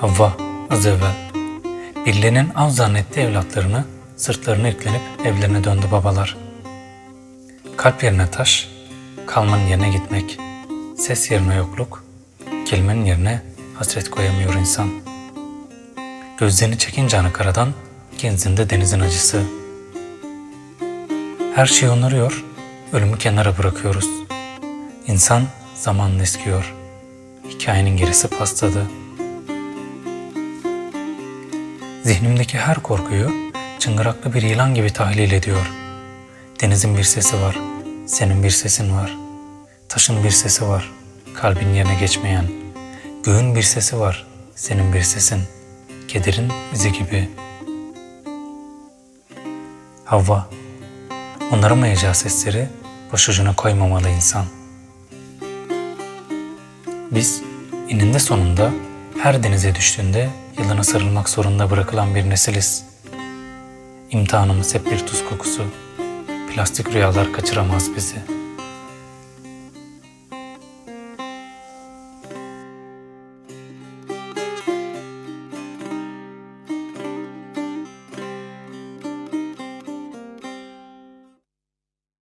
Havva az evvel birilerinin av zannettiği evlatlarını sırtlarına yüklenip evlerine döndü babalar. Kalp yerine taş, kalmanın yerine gitmek, ses yerine yokluk, kelimenin yerine hasret koyamıyor insan. Gözlerini çekince ana karadan, genzinde denizin acısı. Her şey onarıyor, ölümü kenara bırakıyoruz. İnsan zamanla eskiyor. Hikayenin gerisi pastadı. Zihnimdeki her korkuyu çıngıraklı bir yılan gibi tahlil ediyor. Denizin bir sesi var, senin bir sesin var. Taşın bir sesi var, kalbin yerine geçmeyen. Göğün bir sesi var, senin bir sesin. Kederin izi gibi. Havva, onaramayacağı sesleri başucuna koymamalı insan. Biz eninde sonunda her denize düştüğünde yılana sarılmak zorunda bırakılan bir nesiliz. İmtihanımız hep bir tuz kokusu. Plastik rüyalar kaçıramaz bizi.